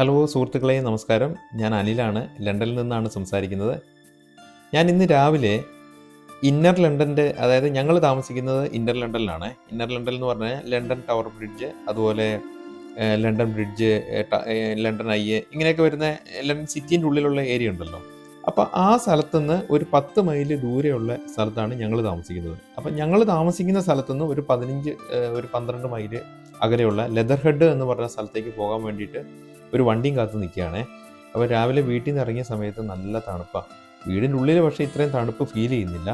Hello സുഹൃത്തുക്കളെ നമസ്കാരം. ഞാൻ അനിലാണ്. ലണ്ടനിൽ നിന്നാണ് സംസാരിക്കുന്നത്. ഞാൻ ഇന്ന് രാവിലെ ഇന്നർ ലണ്ടന്റെ അതായത് ഞങ്ങൾ താമസിക്കുന്നത് ഇന്നർ ലണ്ടനിലാണ് ഇന്നർ ലണ്ടൻ എന്ന് പറഞ്ഞാൽ ലണ്ടൻ ടവർ ബ്രിഡ്ജ് അതുപോലെ London bridge London I A ഇങ്ങനെയൊക്കെ വരുന്ന ലണ്ടൻ സിറ്റീന്റെ ഉള്ളിലുള്ള ഏരിയ ഉണ്ടല്ലോ. അപ്പോൾ ആ സ്ഥലത്തുനിന്ന് ഒരു പത്ത് മൈൽ ദൂരെയുള്ള സ്ഥലത്താണ് ഞങ്ങൾ താമസിക്കുന്നത്. അപ്പം ഞങ്ങൾ താമസിക്കുന്ന സ്ഥലത്തുനിന്ന് ഒരു പതിനഞ്ച് ഒരു പന്ത്രണ്ട് മൈൽ അകലെയുള്ള ലെതർഹെഡ് എന്ന് പറഞ്ഞ സ്ഥലത്തേക്ക് പോകാൻ വേണ്ടിയിട്ട് ഒരു വണ്ടിയും കാത്തു നിൽക്കുകയാണേ. അപ്പോൾ രാവിലെ വീട്ടിൽ നിന്ന് ഇറങ്ങിയ സമയത്ത് നല്ല തണുപ്പാണ് വീടിന്റെ ഉള്ളിൽ പക്ഷേ ഇത്രയും തണുപ്പ് ഫീൽ ചെയ്യുന്നില്ല.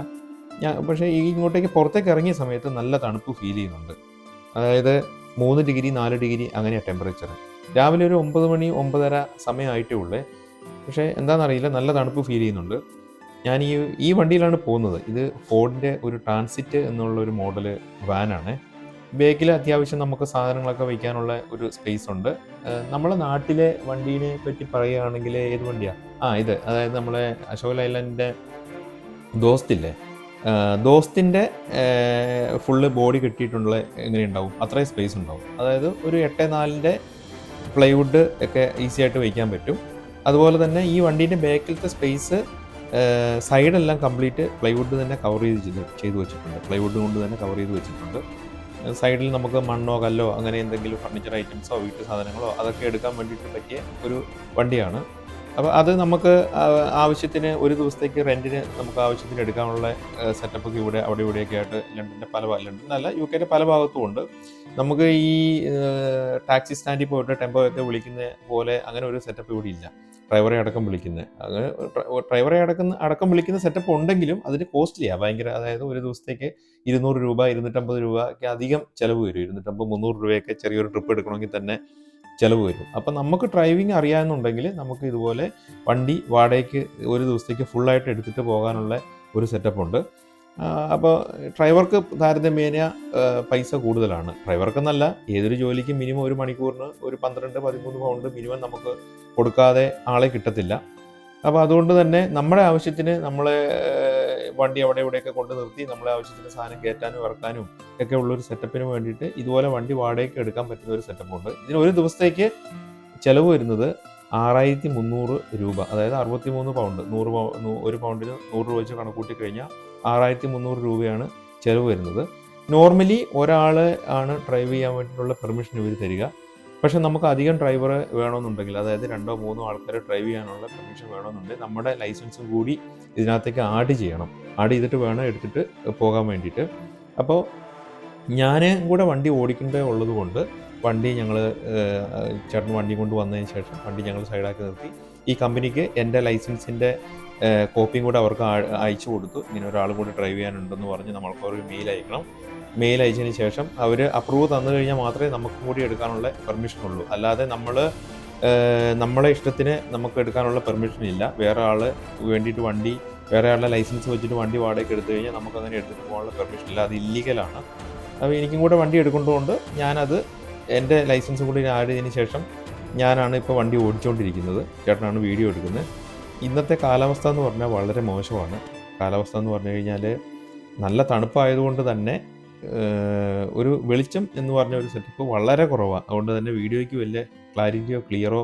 ഞാൻ പക്ഷേ ഇങ്ങോട്ടേക്ക് പുറത്തേക്ക് ഇറങ്ങിയ സമയത്ത് നല്ല തണുപ്പ് ഫീൽ ചെയ്യുന്നുണ്ട്. അതായത് മൂന്ന് ഡിഗ്രി നാല് ഡിഗ്രി അങ്ങനെയാണ് ടെമ്പറേച്ചർ രാവിലെ ഒരു ഒമ്പത് മണി ഒമ്പതര സമയമായിട്ടേ ഉള്ളേ. പക്ഷേ എന്താണെന്നറിയില്ല നല്ല തണുപ്പ് ഫീൽ ചെയ്യുന്നുണ്ട്. ഞാൻ ഈ ഈ വണ്ടിയിലാണ് പോകുന്നത്. ഇത് ഫോർഡിന്റെ ഒരു ട്രാൻസിറ്റ് എന്നുള്ള ഒരു മോഡൽ വാനാണ് ബേക്കിൽ അത്യാവശ്യം നമുക്ക് സാധനങ്ങളൊക്കെ വയ്ക്കാനുള്ള ഒരു സ്പേസ് ഉണ്ട്. നമ്മളെ നാട്ടിലെ വണ്ടീനെ പറ്റി പറയുകയാണെങ്കിൽ ഏത് വണ്ടിയാണ് ആ ഇത്. അതായത് നമ്മളെ അശോക് ലൈലന്റെ ദോസ്തില്ലേ? ദോസ്തിന്റെ ഫുള്ള് ബോഡി കിട്ടിയിട്ടുള്ള എങ്ങനെ ഉണ്ടാവും അത്രയും സ്പേസ് ഉണ്ടാവും. അതായത് ഒരു എട്ട് നാലിന്റെ പ്ലൈവുഡ് ഒക്കെ ഈസി ആയിട്ട് വയ്ക്കാൻ പറ്റും. അതുപോലെ തന്നെ ഈ വണ്ടീന്റെ ബാക്കിലത്തെ സ്പേസ് സൈഡെല്ലാം കംപ്ലീറ്റ് പ്ലൈവുഡ് തന്നെ കവർ ചെയ്ത് ചെയ്ത് വെച്ചിട്ടുണ്ട്. പ്ലൈവുഡ് കൊണ്ട് തന്നെ കവർ ചെയ്ത് വെച്ചിട്ടുണ്ട്. സൈഡിൽ നമുക്ക് മണ്ണോ കല്ലോ അങ്ങനെ എന്തെങ്കിലും ഫർണിച്ചർ ഐറ്റംസോ വീട്ടു സാധനങ്ങളോ അതൊക്കെ എടുക്കാൻ വേണ്ടിയിട്ട് പറ്റിയ ഒരു വണ്ടിയാണ്. അപ്പോൾ അത് നമുക്ക് ആവശ്യത്തിന് ഒരു ദിവസത്തേക്ക് റെന്റിന് നമുക്ക് ആവശ്യത്തിന് എടുക്കാനുള്ള സെറ്റപ്പൊക്കെ ഇവിടെ അവിടെ ഇവിടെയൊക്കെ ആയിട്ട് ലണ്ടന്റെ പല ലണ്ടനല്ല യു കെയുടെ പല ഭാഗത്തും ഉണ്ട്. നമുക്ക് ഈ ടാക്സി സ്റ്റാൻഡിൽ പോയിട്ട് ടെമ്പോ ഒക്കെ വിളിക്കുന്ന പോലെ അങ്ങനെ ഒരു സെറ്റപ്പ് ഇവിടെ ഇല്ല. ഡ്രൈവറെ അടക്കം വിളിക്കുന്നത് അങ്ങനെ ഡ്ര- ഡ്രൈവറെ അടക്കം അടക്കം വിളിക്കുന്ന സെറ്റപ്പ് ഉണ്ടെങ്കിലും അതിന് കോസ്റ്റ്ലിയാണ് ഭയങ്കര അതായത് ഒരു ദിവസത്തേക്ക് ഇരുന്നൂറ് രൂപ ഇരുന്നൂറ്റമ്പത് രൂപ ഒക്കെ അധികം ചിലവ് വരും. ഇരുന്നൂറ്റമ്പത് മുന്നൂറ് രൂപയൊക്കെ ചെറിയൊരു ട്രിപ്പ് എടുക്കണമെങ്കിൽ തന്നെ ചിലവ് വരും. അപ്പം നമുക്ക് ഡ്രൈവിംഗ് അറിയാമെന്നുണ്ടെങ്കിൽ നമുക്ക് ഇതുപോലെ വണ്ടി വാടകയ്ക്ക് ഒരു ദിവസത്തേക്ക് ഫുള്ളായിട്ട് എടുത്തിട്ട് പോകാനുള്ള ഒരു സെറ്റപ്പ് ഉണ്ട്. അപ്പോൾ ഡ്രൈവർക്ക് താരതമ്യേന പൈസ കൂടുതലാണ്. ഡ്രൈവർക്കെന്നല്ല ഏതൊരു ജോലിക്കും മിനിമം ഒരു മണിക്കൂറിന് ഒരു പന്ത്രണ്ട് പതിമൂന്ന് പൗണ്ട് മിനിമം നമുക്ക് കൊടുക്കാതെ ആളെ കിട്ടത്തില്ല. അപ്പോൾ അതുകൊണ്ട് തന്നെ നമ്മുടെ ആവശ്യത്തിന് നമ്മളെ വണ്ടി അവിടെ ഇവിടെയൊക്കെ കൊണ്ട് നിർത്തി നമ്മളെ ആവശ്യത്തിന് സാധനം കയറ്റാനും ഇറക്കാനും ഒക്കെ ഉള്ള ഒരു സെറ്റപ്പിന് വേണ്ടിയിട്ട് ഇതുപോലെ വണ്ടി വാടകയ്ക്ക് എടുക്കാൻ പറ്റുന്ന ഒരു സെറ്റപ്പ് ഉണ്ട്. ഇതിന് ഒരു ദിവസത്തേക്ക് ചിലവ് വരുന്നത് ആറായിരത്തി മുന്നൂറ് രൂപ അതായത് അറുപത്തി മൂന്ന് പൗണ്ട് നൂറ് ഒരു പൗണ്ടിന് നൂറ് രൂപ വെച്ച് കണക്കൂട്ടി കഴിഞ്ഞാൽ ആറായിരത്തി മുന്നൂറ് രൂപയാണ് ചിലവ് വരുന്നത്. നോർമലി ഒരാൾ ആണ് ഡ്രൈവ് ചെയ്യാൻ വേണ്ടിയിട്ടുള്ള പെർമിഷൻ ഇവർ തരിക. പക്ഷെ നമുക്ക് അധികം ഡ്രൈവർ വേണമെന്നുണ്ടെങ്കിൽ അതായത് രണ്ടോ മൂന്നോ ആൾക്കാർ ഡ്രൈവ് ചെയ്യാനുള്ള പെർമിഷൻ വേണമെന്നുണ്ടെങ്കിൽ നമ്മുടെ ലൈസൻസും കൂടി ഇതിനകത്തേക്ക് ആഡ് ചെയ്യണം. ആഡ് ചെയ്തിട്ട് വേണം എടുത്തിട്ട് പോകാൻ വേണ്ടിയിട്ട്. അപ്പോൾ ഞാൻ കൂടെ വണ്ടി ഓടിക്കേണ്ടേ ഉള്ളതുകൊണ്ട് വണ്ടി ഞങ്ങൾ ചേട്ടൻ വണ്ടി കൊണ്ട് വന്നതിന് ശേഷം വണ്ടി ഞങ്ങൾ സൈഡാക്കി നിർത്തി. ഈ കമ്പനിക്ക് എന്റെ ലൈസൻസിന്റെ കോപ്പിയും കൂടെ അവർക്ക് അയച്ചു കൊടുത്തു. ഇങ്ങനെ ഒരാൾ കൂടെ ഡ്രൈവ് ചെയ്യാനുണ്ടെന്ന് പറഞ്ഞ് നമ്മൾക്ക് ഒരു മെയിൽ അയക്കണം. മെയിൽ അയച്ചതിന് ശേഷം അവർ അപ്രൂവ് തന്നു കഴിഞ്ഞാൽ മാത്രമേ നമുക്കും കൂടി എടുക്കാനുള്ള പെർമിഷൻ ഉള്ളൂ. അല്ലാതെ നമ്മൾ നമ്മളെ ഇഷ്ടത്തിന് നമുക്ക് എടുക്കാനുള്ള പെർമിഷൻ ഇല്ല. വേറെ ആൾ വേണ്ടിയിട്ട് വണ്ടി വേറെ ആളുടെ ലൈസൻസ് വെച്ചിട്ട് വണ്ടി വാടകയ്ക്ക് എടുത്തു കഴിഞ്ഞാൽ നമുക്ക് അങ്ങനെ എടുത്തിട്ട് പോകാനുള്ള പെർമിഷൻ ഇല്ല. അത് ഇല്ലീഗലാണ് അപ്പോൾ എനിക്കും കൂടെ വണ്ടി എടുക്കേണ്ടതുകൊണ്ട് ഞാനത് എന്റെ ലൈസൻസ് കൂടി ആഡ് ശേഷം ഞാനാണ് ഇപ്പോൾ വണ്ടി ഓടിച്ചുകൊണ്ടിരിക്കുന്നത്. ചേട്ടനാണ് വീഡിയോ എടുക്കുന്നത്. ഇന്നത്തെ കാലാവസ്ഥ എന്ന് പറഞ്ഞാൽ വളരെ മോശമാണ്. കാലാവസ്ഥ എന്ന് പറഞ്ഞു കഴിഞ്ഞാൽ നല്ല തണുപ്പായതുകൊണ്ട് തന്നെ ഒരു വെളിച്ചം എന്ന് പറഞ്ഞ ഒരു സെറ്റപ്പ് വളരെ കുറവാണ് അതുകൊണ്ട് തന്നെ വീഡിയോയ്ക്ക് വലിയ ക്ലാരിറ്റിയോ ക്ലിയറോ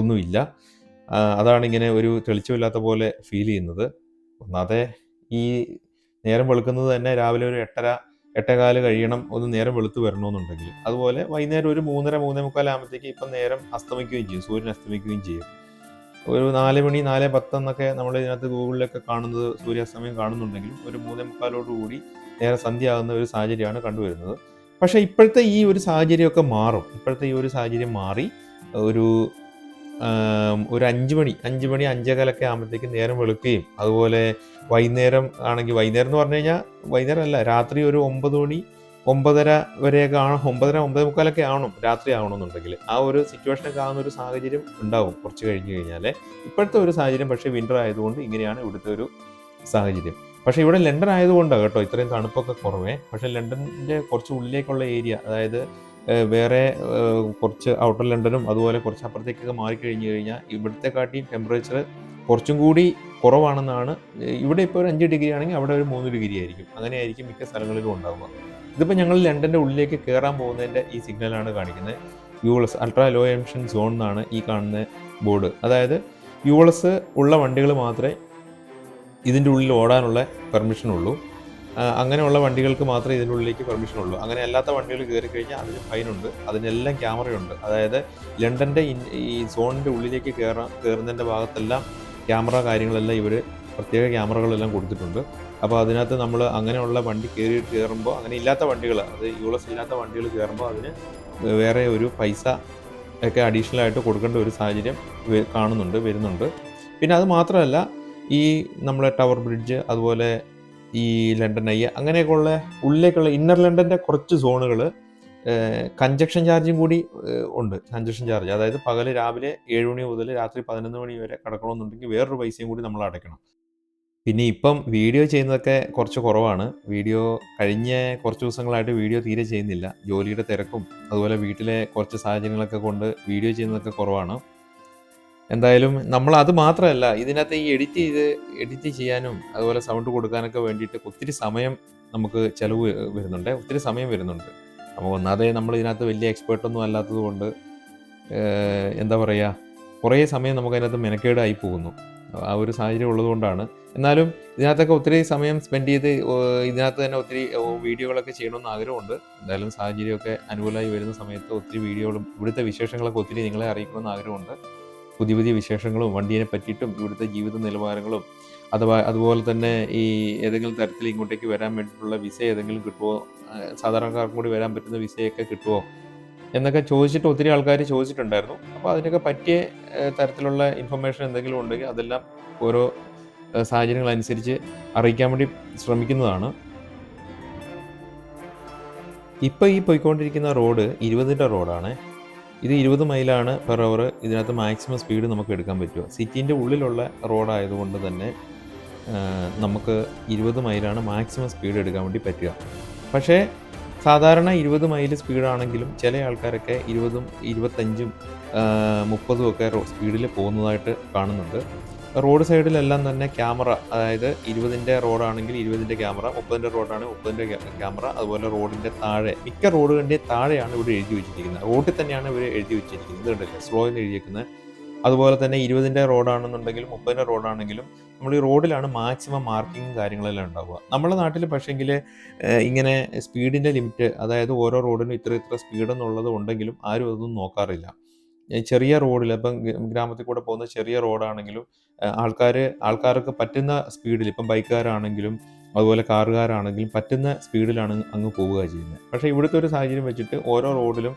ഒന്നുമില്ല. അതാണ് ഇങ്ങനെ ഒരു തെളിച്ചമില്ലാത്ത പോലെ ഫീൽ ചെയ്യുന്നത്. ഒന്നാതെ ഈ നേരം വെളുക്കുന്നത് തന്നെ രാവിലെ ഒരു എട്ടര എട്ടേകാൽ കഴിയണം ഒന്ന് നേരം വെളുത്ത് വരണമെന്നുണ്ടെങ്കിൽ. അതുപോലെ വൈകുന്നേരം ഒരു മൂന്നര മൂന്നേ മുക്കാൽ ആകുമ്പോഴത്തേക്ക് ഇപ്പം നേരം അസ്തമിക്കുകയും ചെയ്യും സൂര്യൻ അസ്തമിക്കുകയും ചെയ്യും. ഒരു നാല് മണി നാല് പത്ത് എന്നൊക്കെ നമ്മൾ ഇതിനകത്ത് ഗൂഗിളിലൊക്കെ കാണുന്നത് സൂര്യാസ്തമയം കാണുന്നുണ്ടെങ്കിലും ഒരു മൂന്നേ മുക്കാലോട് കൂടി നേരെ സന്ധ്യ ആകുന്ന ഒരു സാഹചര്യമാണ് കണ്ടുവരുന്നത്. പക്ഷേ ഇപ്പോഴത്തെ ഈ ഒരു സാഹചര്യമൊക്കെ മാറും. ഇപ്പോഴത്തെ ഈ ഒരു സാഹചര്യം മാറി ഒരു ഒരു അഞ്ച് മണി അഞ്ച് മണി അഞ്ചേകാലൊക്കെ ആകുമ്പോഴത്തേക്ക് നേരം വെളുക്കുകയും അതുപോലെ വൈകുന്നേരം ആണെങ്കിൽ വൈകുന്നേരം എന്ന് പറഞ്ഞു കഴിഞ്ഞാൽ വൈകുന്നേരം അല്ല രാത്രി ഒരു ഒമ്പത് മണി ഒമ്പതര വരെയൊക്കെ ആണ് ഒമ്പതര ഒമ്പത് മുക്കാലൊക്കെ ആവണം രാത്രി ആവണമെന്നുണ്ടെങ്കിൽ. ആ ഒരു സിറ്റുവേഷനൊക്കെ ആവുന്ന ഒരു സാഹചര്യം ഉണ്ടാവും കുറച്ച് കഴിഞ്ഞ് കഴിഞ്ഞാൽ ഇപ്പോഴത്തെ ഒരു സാഹചര്യം പക്ഷേ വിന്റർ ആയതുകൊണ്ട് ഇങ്ങനെയാണ് ഇവിടുത്തെ ഒരു സാഹചര്യം. പക്ഷേ ഇവിടെ ലണ്ടൻ ആയതുകൊണ്ടാണ് കേട്ടോ ഇത്രയും തണുപ്പൊക്കെ കുറവേ. പക്ഷേ ലണ്ടന്റെ കുറച്ച് ഉള്ളിലേക്കുള്ള ഏരിയ അതായത് വേറെ കുറച്ച് ഔട്ടർ ലണ്ടനും അതുപോലെ കുറച്ച് അപ്പുറത്തേക്കൊക്കെ മാറിക്കഴിഞ്ഞ് കഴിഞ്ഞാൽ ഇവിടുത്തെ കാട്ടിയും ടെമ്പറേച്ചർ കുറച്ചും കൂടി കുറവാണെന്നാണ്. ഇവിടെ ഇപ്പോൾ ഒരു അഞ്ച് ഡിഗ്രി ആണെങ്കിൽ അവിടെ ഒരു മൂന്ന് ഡിഗ്രി ആയിരിക്കും. അങ്ങനെയായിരിക്കും മിക്ക സ്ഥലങ്ങളിലും ഉണ്ടാവുക. ഇതിപ്പോൾ ഞങ്ങൾ ലണ്ടന്റെ ഉള്ളിലേക്ക് കയറാൻ പോകുന്നതിന്റെ ഈ സിഗ്നലാണ് കാണിക്കുന്നത്. ULEZ ultra low emission zone എന്നാണ് ഈ കാണുന്ന ബോർഡ്. അതായത് യുവളസ് ഉള്ള വണ്ടികൾ മാത്രമേ ഇതിന്റെ ഉള്ളിൽ ഓടാനുള്ള പെർമിഷനുള്ളൂ അങ്ങനെയുള്ള വണ്ടികൾക്ക് മാത്രമേ ഇതിന്റെ ഉള്ളിലേക്ക് പെർമിഷൻ ഉള്ളൂ. അങ്ങനെ അല്ലാത്ത വണ്ടികൾ കയറി കഴിഞ്ഞാൽ അതിന് ഫൈനുണ്ട് അതിനെല്ലാം ക്യാമറയുണ്ട് അതായത് ലണ്ടന്റെ ഈ സോണിന്റെ ഉള്ളിലേക്ക് കയറാൻ കയറുന്നതിന്റെ ഭാഗത്തെല്ലാം ക്യാമറ കാര്യങ്ങളെല്ലാം ഇവർ പ്രത്യേക ക്യാമറകളെല്ലാം കൊടുത്തിട്ടുണ്ട്. അപ്പോൾ അതിനകത്ത് നമ്മൾ അങ്ങനെയുള്ള വണ്ടി കയറി കയറുമ്പോൾ അങ്ങനെ ഇല്ലാത്ത വണ്ടികൾ അത് യൂളസ് ഇല്ലാത്ത വണ്ടികൾ കയറുമ്പോൾ അതിന് വേറെ ഒരു പൈസ ഒക്കെ അഡീഷണൽ ആയിട്ട് കൊടുക്കേണ്ട ഒരു സാഹചര്യം കാണുന്നുണ്ട് വരുന്നുണ്ട്. പിന്നെ അത് മാത്രമല്ല ഈ നമ്മളെ ടവർ ബ്രിഡ്ജ് അതുപോലെ ഈ ലണ്ടൻ ഐ അങ്ങനെയൊക്കെയുള്ള ഉള്ളിലേക്കുള്ള ഇന്നർ ലണ്ടന്റെ കുറച്ച് സോണുകൾ കഞ്ചക്ഷൻ ചാർജും കൂടി ഉണ്ട്. കഞ്ചക്ഷൻ ചാർജ് അതായത് പകൽ രാവിലെ ഏഴ് മണി മുതൽ രാത്രി പതിനൊന്ന് മണി വരെ കിടക്കണമെന്നുണ്ടെങ്കിൽ വേറൊരു പൈസയും കൂടി നമ്മൾ അടയ്ക്കണം. പിന്നെ ഇപ്പം വീഡിയോ ചെയ്യുന്നതൊക്കെ കുറച്ച് കുറവാണ്. വീഡിയോ കഴിഞ്ഞ കുറച്ച് ദിവസങ്ങളായിട്ട് വീഡിയോ തീരെ ചെയ്യുന്നില്ല. ജോലിയുടെ തിരക്കും അതുപോലെ വീട്ടിലെ കുറച്ച് സാഹചര്യങ്ങളൊക്കെ കൊണ്ട് വീഡിയോ ചെയ്യുന്നതൊക്കെ കുറവാണ്. എന്തായാലും നമ്മൾ അത് മാത്രമല്ല ഇതിനകത്ത് ഈ എഡിറ്റ് ചെയ്ത് എഡിറ്റ് ചെയ്യാനും അതുപോലെ സൗണ്ട് കൊടുക്കാനൊക്കെ വേണ്ടിയിട്ട് ഒത്തിരി സമയം നമുക്ക് ചിലവ് വരുന്നുണ്ട്. ഒത്തിരി സമയം വരുന്നുണ്ട്. അപ്പോൾ ഒന്നാതെ നമ്മൾ ഇതിനകത്ത് വലിയ എക്സ്പേർട്ടൊന്നും അല്ലാത്തത് കൊണ്ട് എന്താ പറയുക കുറേ സമയം നമുക്ക് അതിനകത്ത് മെനക്കേടായി പോകുന്നു. ആ ഒരു സാഹചര്യം ഉള്ളതുകൊണ്ടാണ് എന്നാലും ഇതിനകത്തൊക്കെ ഒത്തിരി സമയം സ്പെൻഡ് ചെയ്ത് ഇതിനകത്ത് തന്നെ ഒത്തിരി വീഡിയോകളൊക്കെ ചെയ്യണമെന്ന് ആഗ്രഹമുണ്ട്. എന്തായാലും സാഹചര്യമൊക്കെ അനുകൂലമായി വരുന്ന സമയത്ത് ഒത്തിരി വീഡിയോകളും ഇവിടുത്തെ വിശേഷങ്ങളൊക്കെ ഒത്തിരി നിങ്ങളെ അറിയിക്കണമെന്ന് ആഗ്രഹമുണ്ട്. പുതിയ പുതിയ വിശേഷങ്ങളും വണ്ടീനെ പറ്റിയിട്ടും ഇവിടുത്തെ ജീവിത നിലവാരങ്ങളും അഥവാ അതുപോലെ തന്നെ ഈ ഏതെങ്കിലും തരത്തിൽ ഇങ്ങോട്ടേക്ക് വരാൻ വേണ്ടിയിട്ടുള്ള വിസ ഏതെങ്കിലും കിട്ടുമോ സാധാരണക്കാർക്കും കൂടി വരാൻ പറ്റുന്ന വിസയൊക്കെ കിട്ടുമോ എന്നൊക്കെ ചോദിച്ചിട്ട് ഒത്തിരി ആൾക്കാർ ചോദിച്ചിട്ടുണ്ടായിരുന്നു. അപ്പോൾ അതിനൊക്കെ പറ്റിയ തരത്തിലുള്ള ഇൻഫർമേഷൻ എന്തെങ്കിലും ഉണ്ടെങ്കിൽ അതെല്ലാം ഓരോ സാഹചര്യങ്ങൾ അനുസരിച്ച് അറിയിക്കാൻ വേണ്ടി ശ്രമിക്കുന്നതാണ്. ഇപ്പോൾ ഈ പോയിക്കൊണ്ടിരിക്കുന്ന റോഡ് ഇരുപതിന്റെ റോഡാണ്. ഇത് ഇരുപത് മൈലാണ് പെർ അവർ ഇതിനകത്ത് മാക്സിമം സ്പീഡ് നമുക്ക് എടുക്കാൻ പറ്റുക. സിറ്റീന്റെ ഉള്ളിലുള്ള റോഡായതുകൊണ്ട് തന്നെ നമുക്ക് ഇരുപത് മൈലാണ് മാക്സിമം സ്പീഡ് എടുക്കാൻ വേണ്ടി പറ്റുക. പക്ഷേ സാധാരണ ഇരുപത് മൈൽ സ്പീഡാണെങ്കിലും ചില ആൾക്കാരൊക്കെ ഇരുപതും ഇരുപത്തഞ്ചും മുപ്പതും ഒക്കെ സ്പീഡിൽ പോകുന്നതായിട്ട് കാണുന്നുണ്ട്. റോഡ് സൈഡിലെല്ലാം തന്നെ ക്യാമറ അതായത് ഇരുപതിന്റെ റോഡാണെങ്കിൽ ഇരുപതിന്റെ ക്യാമറ മുപ്പതിന്റെ റോഡാണെങ്കിൽ മുപ്പതിന്റെ ക്യാമറ അതുപോലെ റോഡിന്റെ താഴെ മിക്ക റോഡുകളുടെ താഴെയാണ് ഇവിടെ എഴുതി വെച്ചിരിക്കുന്നത്. റോഡിൽ തന്നെയാണ് ഇവർ എഴുതി വെച്ചിരിക്കുന്നത് ഇതുണ്ടല്ലേ സ്ലോ എന്ന് എഴുതിയിരിക്കുന്നത് അതുപോലെ തന്നെ ഇരുപതിന്റെ റോഡാണെന്നുണ്ടെങ്കിലും മുപ്പതിന്റെ റോഡാണെങ്കിലും നമ്മൾ ഈ റോഡിലാണ് മാക്സിമം മാർക്കിങ്ങും കാര്യങ്ങളെല്ലാം ഉണ്ടാവുക. നമ്മുടെ നാട്ടിൽ പക്ഷേങ്കിൽ ഇങ്ങനെ സ്പീഡിന്റെ ലിമിറ്റ് അതായത് ഓരോ റോഡിനും ഇത്ര ഇത്ര സ്പീഡ് എന്നുള്ളത് ഉണ്ടെങ്കിലും ആരും അതൊന്നും നോക്കാറില്ല. ചെറിയ റോഡിൽ ഇപ്പം ഗ്രാമത്തിൽ കൂടെ പോകുന്ന ചെറിയ റോഡാണെങ്കിലും ആൾക്കാർ ആൾക്കാർക്ക് പറ്റുന്ന സ്പീഡിൽ ഇപ്പം ബൈക്കുകാരാണെങ്കിലും അതുപോലെ കാറുകാരാണെങ്കിലും പറ്റുന്ന സ്പീഡിലാണ് അങ്ങ് പോവുക ചെയ്യുന്നത്. പക്ഷേ ഇവിടുത്തെ ഒരു സാഹചര്യം വെച്ചിട്ട് ഓരോ റോഡിലും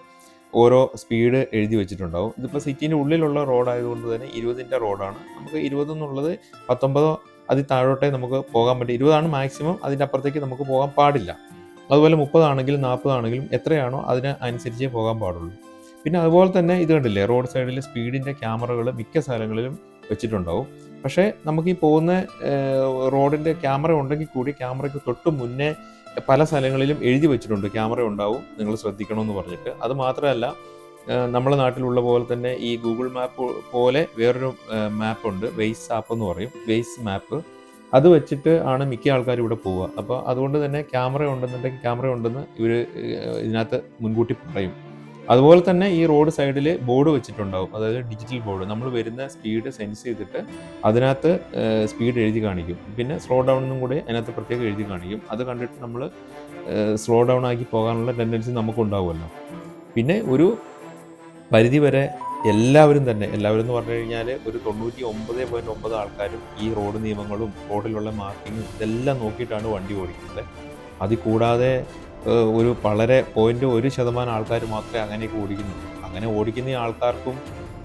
ഓരോ സ്പീഡ് എഴുതി വെച്ചിട്ടുണ്ടാവും. ഇതിപ്പോൾ സിറ്റീന്റെ ഉള്ളിലുള്ള റോഡായതുകൊണ്ട് തന്നെ ഇരുപതിന്റെ റോഡാണ്. നമുക്ക് ഇരുപത് എന്നുള്ളത് പത്തൊമ്പതോ അതിൽ താഴോട്ടേ നമുക്ക് പോകാൻ പറ്റും. ഇരുപതാണ് മാക്സിമം അതിന്റെ അപ്പുറത്തേക്ക് നമുക്ക് പോകാൻ പാടില്ല. അതുപോലെ മുപ്പതാണെങ്കിലും നാൽപ്പതാണെങ്കിലും എത്രയാണോ അതിന് അനുസരിച്ചേ പോകാൻ പാടുള്ളൂ. പിന്നെ അതുപോലെ തന്നെ ഇത് കണ്ടില്ലേ റോഡ് സൈഡിൽ സ്പീഡിന്റെ ക്യാമറകൾ മിക്ക സ്ഥലങ്ങളിലും വെച്ചിട്ടുണ്ടാവും. പക്ഷേ നമുക്ക് ഈ പോകുന്ന റോഡിന്റെ ക്യാമറ ഉണ്ടെങ്കിൽ കൂടി ക്യാമറയ്ക്ക് തൊട്ട് മുന്നേ പല സ്ഥലങ്ങളിലും എഴുതി വെച്ചിട്ടുണ്ട് ക്യാമറ ഉണ്ടാവും നിങ്ങൾ ശ്രദ്ധിക്കണമെന്ന് പറഞ്ഞിട്ട്. അത് മാത്രമല്ല നമ്മുടെ നാട്ടിലുള്ള പോലെ തന്നെ ഈ ഗൂഗിൾ മാപ്പ് പോലെ വേറൊരു മാപ്പ് ഉണ്ട് വെയ്സ് ആപ്പ് എന്ന് പറയും വെയ്സ് മാപ്പ് അത് വെച്ചിട്ട് ആണ് മിക്ക ആൾക്കാരും ഇവിടെ പോവുക. അപ്പോൾ അതുകൊണ്ട് തന്നെ ക്യാമറ ഉണ്ടെന്നുണ്ടെങ്കിൽ ക്യാമറ ഉണ്ടെന്ന് ഇവർ ഇതിനകത്ത് മുൻകൂട്ടി പറയും. അതുപോലെ തന്നെ ഈ റോഡ് സൈഡിൽ ബോർഡ് വെച്ചിട്ടുണ്ടാവും. അതായത് ഡിജിറ്റൽ ബോർഡ്. നമ്മൾ വരുന്ന സ്പീഡ് സെൻസ് ചെയ്തിട്ട് അതിനകത്ത് സ്പീഡ് എഴുതി കാണിക്കും. പിന്നെ സ്ലോ ഡൗൺ എന്നും കൂടി അതിനകത്ത് പ്രത്യേകം എഴുതി കാണിക്കും. അത് കണ്ടിട്ട് നമ്മൾ സ്ലോ ഡൗൺ ആക്കി പോകാനുള്ള ടെൻഡൻസി നമുക്കുണ്ടാവുമല്ലോ പിന്നെ ഒരു പരിധി വരെ എല്ലാവരും തന്നെ എല്ലാവരും എന്ന് പറഞ്ഞു കഴിഞ്ഞാൽ ഒരു തൊണ്ണൂറ്റി ഒമ്പത് പോയിന്റ് ഒമ്പത് ആൾക്കാരും ഈ റോഡ് നിയമങ്ങളും റോഡിലുള്ള മാർക്കിങ്ങും ഇതെല്ലാം നോക്കിയിട്ടാണ് വണ്ടി ഓടിക്കുന്നത്. അതിൽ കൂടാതെ ഒരു വളരെ പോയിന്റ് ഒരു ശതമാനം ആൾക്കാർ മാത്രമേ അങ്ങനെയൊക്കെ ഓടിക്കുന്നുള്ളൂ. അങ്ങനെ ഓടിക്കുന്ന ആൾക്കാർക്കും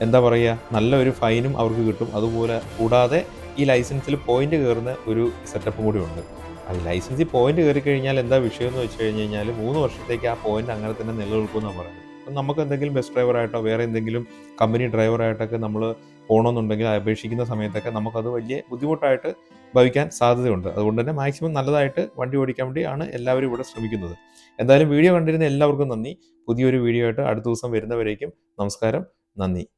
എന്താ പറയുക നല്ലൊരു ഫൈനും അവർക്ക് കിട്ടും. അതുപോലെ കൂടാതെ ഈ ലൈസൻസിൽ പോയിന്റ് കയറുന്ന ഒരു സെറ്റപ്പും കൂടി ഉണ്ട്. അത് ലൈസൻസിൽ പോയിന്റ് കയറി കഴിഞ്ഞാൽ എന്താ വിഷയം എന്ന് വെച്ച് കഴിഞ്ഞ് കഴിഞ്ഞാൽ മൂന്ന് വർഷത്തേക്ക് ആ പോയിന്റ് അങ്ങനെ തന്നെ നിലനിൽക്കുമെന്നാണ് പറയുന്നത്. അപ്പം നമുക്ക് എന്തെങ്കിലും ബസ് ഡ്രൈവറായിട്ടോ വേറെ എന്തെങ്കിലും കമ്പനി ഡ്രൈവറായിട്ടൊക്കെ നമ്മൾ പോകണമെന്നുണ്ടെങ്കിൽ അപേക്ഷിക്കുന്ന സമയത്തൊക്കെ നമുക്കത് വലിയ ബുദ്ധിമുട്ടായിട്ട് ഭവിക്കാൻ സാധ്യതയുണ്ട്. അതുകൊണ്ട് തന്നെ മാക്സിമം നല്ലതായിട്ട് വണ്ടി ഓടിക്കാൻ വേണ്ടിയാണ് എല്ലാവരും ഇവിടെ ശ്രമിക്കുന്നത്. എന്തായാലും വീഡിയോ കണ്ടിരുന്ന എല്ലാവർക്കും നന്ദി. പുതിയൊരു വീഡിയോ ആയിട്ട് അടുത്ത ദിവസം വരുന്നവരേക്കും നമസ്കാരം. നന്ദി.